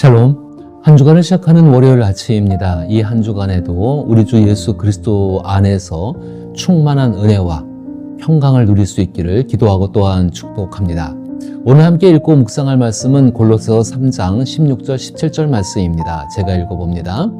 샬롬. 한 주간을 시작하는 월요일 아침입니다. 이 한 주간에도 우리 주 예수 그리스도 안에서 충만한 은혜와 평강을 누릴 수 있기를 기도하고 또한 축복합니다. 오늘 함께 읽고 묵상할 말씀은 골로새서 3장 16절 17절 말씀입니다. 제가 읽어봅니다.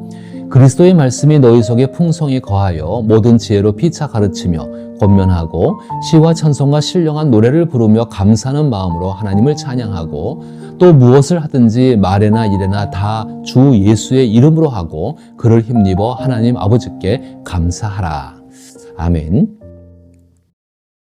그리스도의 말씀이 너희 속에 풍성히 거하여 모든 지혜로 피차 가르치며 권면하고 시와 찬송과 신령한 노래를 부르며 감사하는 마음으로 하나님을 찬양하고 또 무엇을 하든지 말에나 일에나 다 주 예수의 이름으로 하고 그를 힘입어 하나님 아버지께 감사하라. 아멘.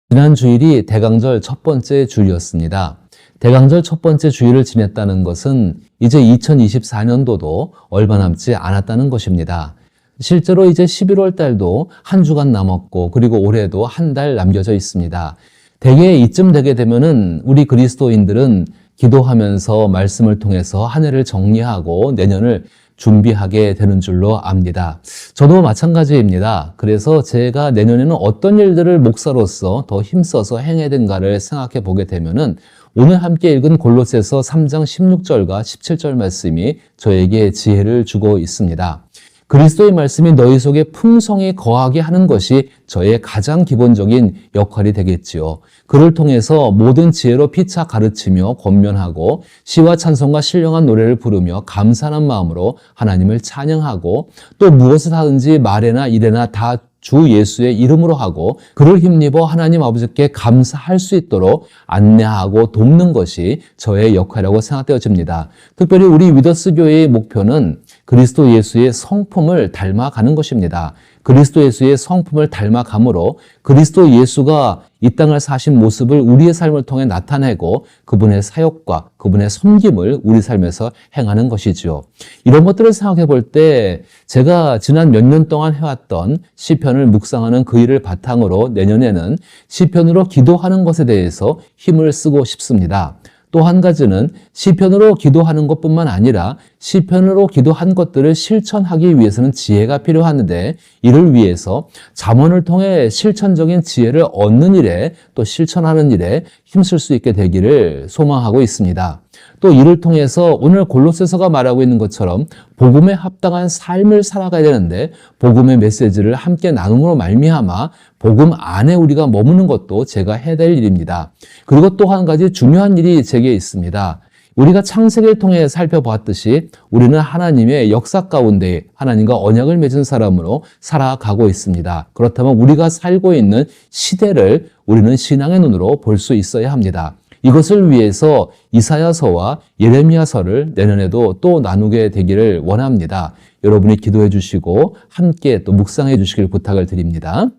지난 주일이 대강절 첫 번째 주일이었습니다. 대강절 첫 번째 주일을 지냈다는 것은 이제 2024년도도 얼마 남지 않았다는 것입니다. 실제로 이제 11월 달도 한 주간 남았고 그리고 올해도 한 달 남겨져 있습니다. 대개 이쯤 되게 되면은 우리 그리스도인들은 기도하면서 말씀을 통해서 한 해를 정리하고 내년을 준비하게 되는 줄로 압니다. 저도 마찬가지입니다. 그래서 제가 내년에는 어떤 일들을 목사로서 더 힘써서 행해야 된가를 생각해 보게 되면은 오늘 함께 읽은 골로새서 3장 16절과 17절 말씀이 저에게 지혜를 주고 있습니다. 그리스도의 말씀이 너희 속에 풍성히 거하게 하는 것이 저의 가장 기본적인 역할이 되겠지요. 그를 통해서 모든 지혜로 피차 가르치며 권면하고 시와 찬송과 신령한 노래를 부르며 감사하는 마음으로 하나님을 찬양하고 또 무엇을 하든지 말에나 일에나 다주 예수의 이름으로 하고 그를 힘입어 하나님 아버지께 감사할 수 있도록 안내하고 돕는 것이 저의 역할이라고 생각되어집니다. 특별히 우리 위더스 교회의 목표는 그리스도 예수의 성품을 닮아가는 것입니다. 그리스도 예수의 성품을 닮아감으로 그리스도 예수가 이 땅을 사신 모습을 우리의 삶을 통해 나타내고 그분의 사역과 그분의 섬김을 우리 삶에서 행하는 것이지요. 이런 것들을 생각해 볼 때 제가 지난 몇 년 동안 해왔던 시편을 묵상하는 그 일을 바탕으로 내년에는 시편으로 기도하는 것에 대해서 힘을 쓰고 싶습니다. 또 한 가지는 시편으로 기도하는 것뿐만 아니라 시편으로 기도한 것들을 실천하기 위해서는 지혜가 필요한데 이를 위해서 잠언을 통해 실천적인 지혜를 얻는 일에 또 실천하는 일에 힘쓸 수 있게 되기를 소망하고 있습니다. 또 이를 통해서 오늘 골로새서가 말하고 있는 것처럼 복음에 합당한 삶을 살아가야 되는데 복음의 메시지를 함께 나눔으로 말미암아 복음 안에 우리가 머무는 것도 제가 해야 될 일입니다. 그리고 또 한 가지 중요한 일이 제게 있습니다. 우리가 창세기를 통해 살펴보았듯이 우리는 하나님의 역사 가운데 하나님과 언약을 맺은 사람으로 살아가고 있습니다. 그렇다면 우리가 살고 있는 시대를 우리는 신앙의 눈으로 볼 수 있어야 합니다. 이것을 위해서 이사야서와 예레미야서를 내년에도 또 나누게 되기를 원합니다. 여러분이 기도해 주시고 함께 또 묵상해 주시길 부탁을 드립니다.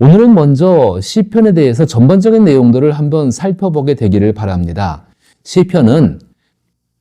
오늘은 먼저 시편에 대해서 전반적인 내용들을 한번 살펴보게 되기를 바랍니다. 시편은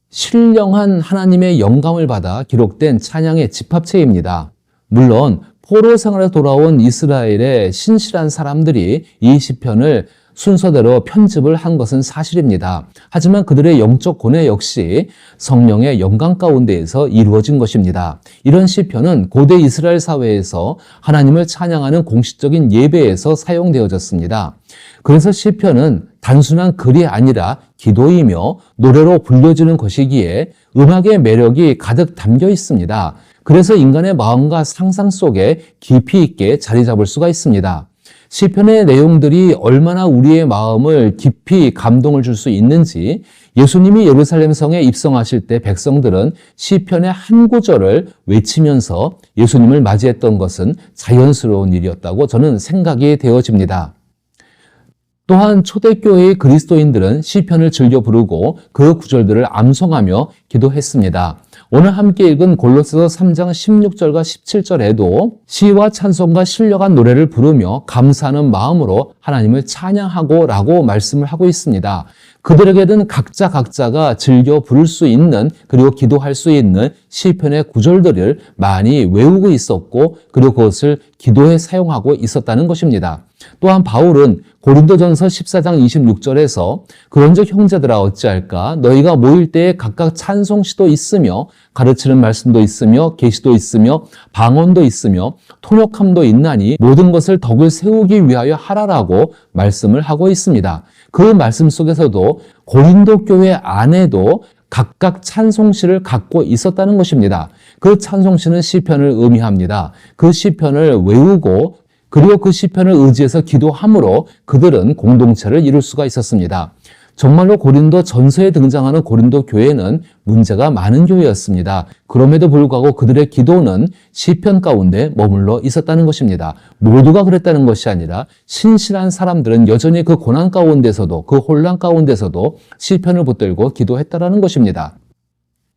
신령한 하나님의 영감을 받아 기록된 찬양의 집합체입니다. 물론 포로 생활에 돌아온 이스라엘의 신실한 사람들이 이 시편을 순서대로 편집을 한 것은 사실입니다. 하지만 그들의 영적 고뇌 역시 성령의 영광 가운데에서 이루어진 것입니다. 이런 시편은 고대 이스라엘 사회에서 하나님을 찬양하는 공식적인 예배에서 사용되어졌습니다. 그래서 시편은 단순한 글이 아니라 기도이며 노래로 불려지는 것이기에 음악의 매력이 가득 담겨 있습니다. 그래서 인간의 마음과 상상 속에 깊이 있게 자리 잡을 수가 있습니다. 시편의 내용들이 얼마나 우리의 마음을 깊이 감동을 줄 수 있는지 예수님이 예루살렘 성에 입성하실 때 백성들은 시편의 한 구절을 외치면서 예수님을 맞이했던 것은 자연스러운 일이었다고 저는 생각이 되어집니다. 또한 초대교회의 그리스도인들은 시편을 즐겨 부르고 그 구절들을 암송하며 기도했습니다. 오늘 함께 읽은 골로새서 3장 16절과 17절에도 시와 찬송과 신령한 노래를 부르며 감사하는 마음으로 하나님을 찬양하고라고 말씀을 하고 있습니다. 그들에게는 각자 각자가 즐겨 부를 수 있는 그리고 기도할 수 있는 시편의 구절들을 많이 외우고 있었고 그리고 그것을 기도에 사용하고 있었다는 것입니다. 또한 바울은 고린도전서 14장 26절에서 그런즉 형제들아 어찌할까 너희가 모일 때에 각각 찬송시도 있으며 가르치는 말씀도 있으며 계시도 있으며 방언도 있으며 통역함도 있나니 모든 것을 덕을 세우기 위하여 하라라고 말씀을 하고 있습니다. 그 말씀 속에서도 고린도 교회 안에도 각각 찬송시를 갖고 있었다는 것입니다. 그 찬송시는 시편을 의미합니다. 그 시편을 외우고 그리고 그 시편을 의지해서 기도함으로 그들은 공동체를 이룰 수가 있었습니다. 정말로 고린도 전서에 등장하는 고린도 교회는 문제가 많은 교회였습니다. 그럼에도 불구하고 그들의 기도는 시편 가운데 머물러 있었다는 것입니다. 모두가 그랬다는 것이 아니라 신실한 사람들은 여전히 그 고난 가운데서도 그 혼란 가운데서도 시편을 붙들고 기도했다라는 것입니다.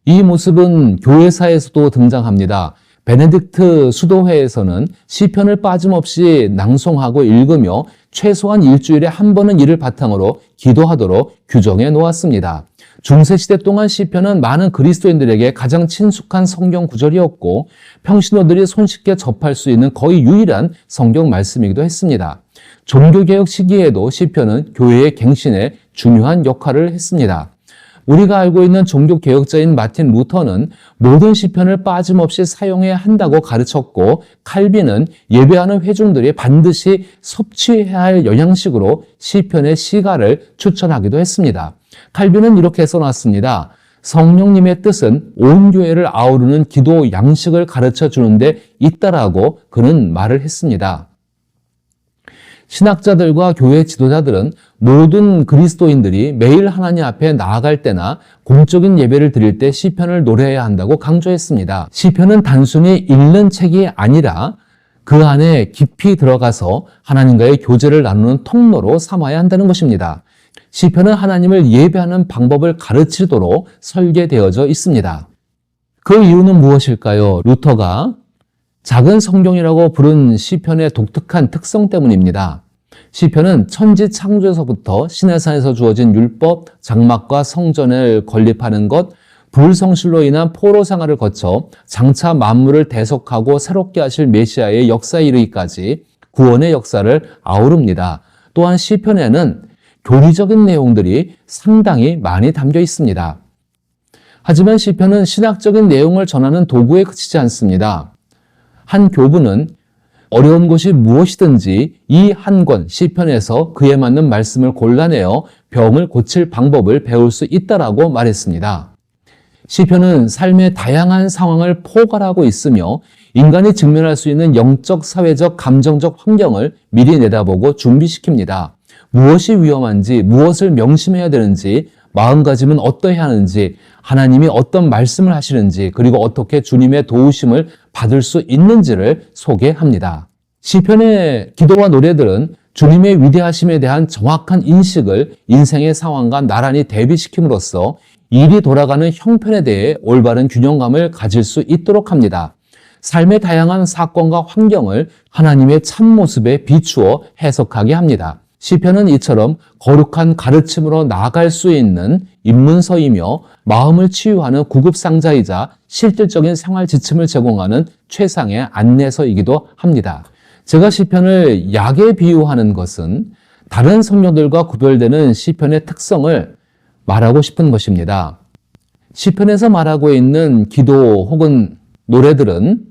이 모습은 교회사에서도 등장합니다. 베네딕트 수도회에서는 시편을 빠짐없이 낭송하고 읽으며 최소한 일주일에 한 번은 이를 바탕으로 기도하도록 규정해 놓았습니다. 중세시대 동안 시편은 많은 그리스도인들에게 가장 친숙한 성경 구절이었고 평신호들이 손쉽게 접할 수 있는 거의 유일한 성경 말씀이기도 했습니다. 종교개혁 시기에도 시편은 교회의 갱신에 중요한 역할을 했습니다. 우리가 알고 있는 종교 개혁자인 마틴 루터는 모든 시편을 빠짐없이 사용해야 한다고 가르쳤고 칼빈은 예배하는 회중들이 반드시 섭취해야 할 영양식으로 시편의 시가를 추천하기도 했습니다. 칼빈은 이렇게 써놨습니다. 성령님의 뜻은 온 교회를 아우르는 기도 양식을 가르쳐 주는데 있다라고 그는 말을 했습니다. 신학자들과 교회 지도자들은 모든 그리스도인들이 매일 하나님 앞에 나아갈 때나 공적인 예배를 드릴 때 시편을 노래해야 한다고 강조했습니다. 시편은 단순히 읽는 책이 아니라 그 안에 깊이 들어가서 하나님과의 교제를 나누는 통로로 삼아야 한다는 것입니다. 시편은 하나님을 예배하는 방법을 가르치도록 설계되어져 있습니다. 그 이유는 무엇일까요? 루터가 작은 성경이라고 부른 시편의 독특한 특성 때문입니다. 시편은 천지 창조에서부터 신해산에서 주어진 율법, 장막과 성전을 건립하는 것, 불성실로 인한 포로 생활을 거쳐 장차 만물을 대속하고 새롭게 하실 메시아의 역사에 이르기까지 구원의 역사를 아우릅니다. 또한 시편에는 교리적인 내용들이 상당히 많이 담겨 있습니다. 하지만 시편은 신학적인 내용을 전하는 도구에 그치지 않습니다. 한 교부는 어려운 것이 무엇이든지 이 한 권 시편에서 그에 맞는 말씀을 골라내어 병을 고칠 방법을 배울 수 있다라고 말했습니다. 시편은 삶의 다양한 상황을 포괄하고 있으며 인간이 직면할 수 있는 영적, 사회적, 감정적 환경을 미리 내다보고 준비시킵니다. 무엇이 위험한지, 무엇을 명심해야 되는지, 마음가짐은 어떠해야 하는지, 하나님이 어떤 말씀을 하시는지, 그리고 어떻게 주님의 도우심을 받을 수 있는지를 소개합니다. 시편의 기도와 노래들은 주님의 위대하심에 대한 정확한 인식을 인생의 상황과 나란히 대비시킴으로써 일이 돌아가는 형편에 대해 올바른 균형감을 가질 수 있도록 합니다. 삶의 다양한 사건과 환경을 하나님의 참 모습에 비추어 해석하게 합니다. 시편은 이처럼 거룩한 가르침으로 나아갈 수 있는 입문서이며 마음을 치유하는 구급상자이자 실질적인 생활 지침을 제공하는 최상의 안내서이기도 합니다. 제가 시편을 약에 비유하는 것은 다른 성경들과 구별되는 시편의 특성을 말하고 싶은 것입니다. 시편에서 말하고 있는 기도 혹은 노래들은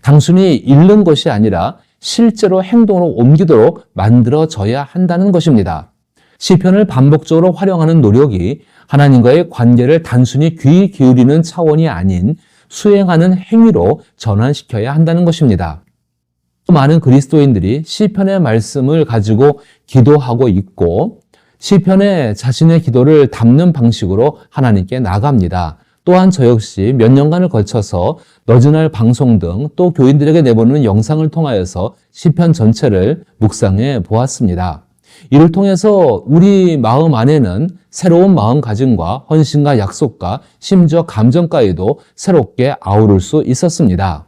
단순히 읽는 것이 아니라 실제로 행동으로 옮기도록 만들어져야 한다는 것입니다. 시편을 반복적으로 활용하는 노력이 하나님과의 관계를 단순히 귀 기울이는 차원이 아닌 수행하는 행위로 전환시켜야 한다는 것입니다. 많은 그리스도인들이 시편의 말씀을 가지고 기도하고 있고 시편에 자신의 기도를 담는 방식으로 하나님께 나갑니다. 또한 저 역시 몇 년간을 거쳐서 너즈날 방송 등 또 교인들에게 내보내는 영상을 통하여서 시편 전체를 묵상해 보았습니다. 이를 통해서 우리 마음 안에는 새로운 마음가짐과 헌신과 약속과 심지어 감정까지도 새롭게 아우를 수 있었습니다.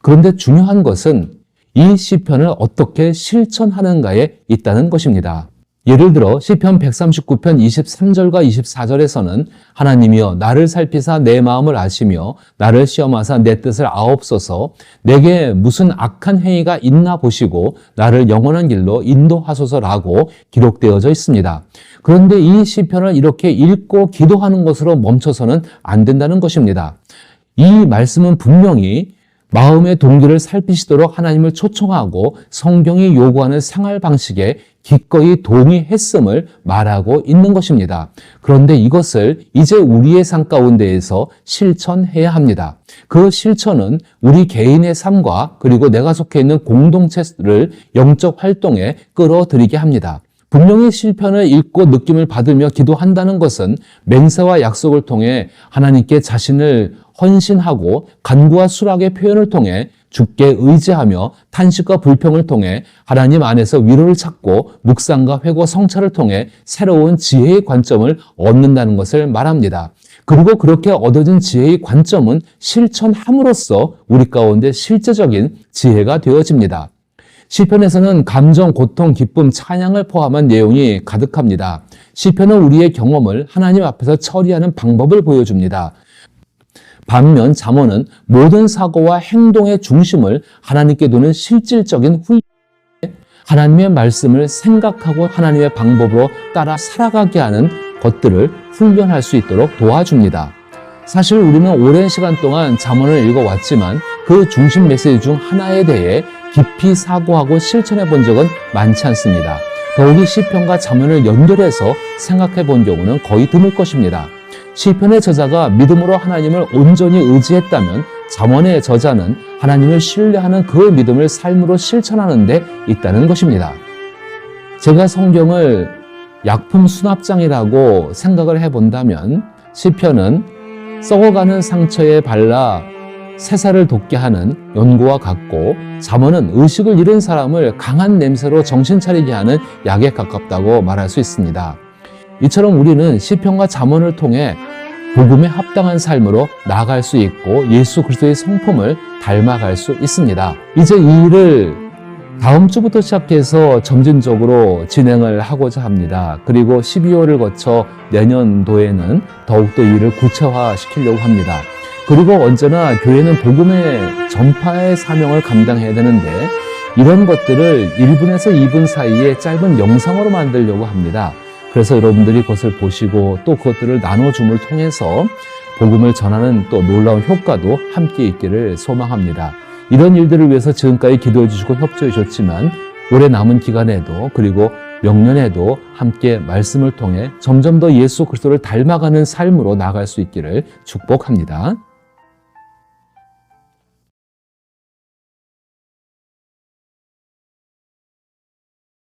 그런데 중요한 것은 이 시편을 어떻게 실천하는가에 있다는 것입니다. 예를 들어 시편 139편 23절과 24절에서는 하나님이여 나를 살피사 내 마음을 아시며 나를 시험하사 내 뜻을 아옵소서 내게 무슨 악한 행위가 있나 보시고 나를 영원한 길로 인도하소서라고 기록되어져 있습니다. 그런데 이 시편을 이렇게 읽고 기도하는 것으로 멈춰서는 안 된다는 것입니다. 이 말씀은 분명히 마음의 동기를 살피시도록 하나님을 초청하고 성경이 요구하는 생활 방식에 기꺼이 동의했음을 말하고 있는 것입니다. 그런데 이것을 이제 우리의 삶 가운데에서 실천해야 합니다. 그 실천은 우리 개인의 삶과 그리고 내가 속해 있는 공동체를 영적 활동에 끌어들이게 합니다. 분명히 실편을 읽고 느낌을 받으며 기도한다는 것은 맹세와 약속을 통해 하나님께 자신을 헌신하고 간구와 수락의 표현을 통해 주께 의지하며 탄식과 불평을 통해 하나님 안에서 위로를 찾고 묵상과 회고 성찰을 통해 새로운 지혜의 관점을 얻는다는 것을 말합니다. 그리고 그렇게 얻어진 지혜의 관점은 실천함으로써 우리 가운데 실제적인 지혜가 되어집니다. 시편에서는 감정, 고통, 기쁨, 찬양을 포함한 내용이 가득합니다. 시편은 우리의 경험을 하나님 앞에서 처리하는 방법을 보여줍니다. 반면 잠언은 모든 사고와 행동의 중심을 하나님께 두는 실질적인 훈 하나님의 말씀을 생각하고 하나님의 방법으로 따라 살아가게 하는 것들을 훈련할 수 있도록 도와줍니다. 사실 우리는 오랜 시간 동안 잠언을 읽어왔지만 그 중심 메시지 중 하나에 대해 깊이 사고하고 실천해 본 적은 많지 않습니다. 더욱이 시편과 잠언을 연결해서 생각해 본 경우는 거의 드물 것입니다. 시편의 저자가 믿음으로 하나님을 온전히 의지했다면 잠언의 저자는 하나님을 신뢰하는 그 믿음을 삶으로 실천하는 데 있다는 것입니다. 제가 성경을 약품 수납장이라고 생각을 해본다면 시편은 썩어가는 상처에 발라 새살을 돋게 하는 연고와 같고 잠언은 의식을 잃은 사람을 강한 냄새로 정신 차리게 하는 약에 가깝다고 말할 수 있습니다. 이처럼 우리는 시편과 잠언을 통해 복음에 합당한 삶으로 나아갈 수 있고 예수 그리스도의 성품을 닮아갈 수 있습니다. 이제 이 일을 다음 주부터 시작해서 점진적으로 진행을 하고자 합니다. 그리고 12월을 거쳐 내년도에는 더욱더 이 일을 구체화시키려고 합니다. 그리고 언제나 교회는 복음의 전파의 사명을 감당해야 되는데 이런 것들을 1분에서 2분 사이에 짧은 영상으로 만들려고 합니다. 그래서 여러분들이 그것을 보시고 또 그것들을 나눠줌을 통해서 복음을 전하는 또 놀라운 효과도 함께 있기를 소망합니다. 이런 일들을 위해서 지금까지 기도해 주시고 협조해 주셨지만 올해 남은 기간에도 그리고 명년에도 함께 말씀을 통해 점점 더 예수 그리스도를 닮아가는 삶으로 나아갈 수 있기를 축복합니다.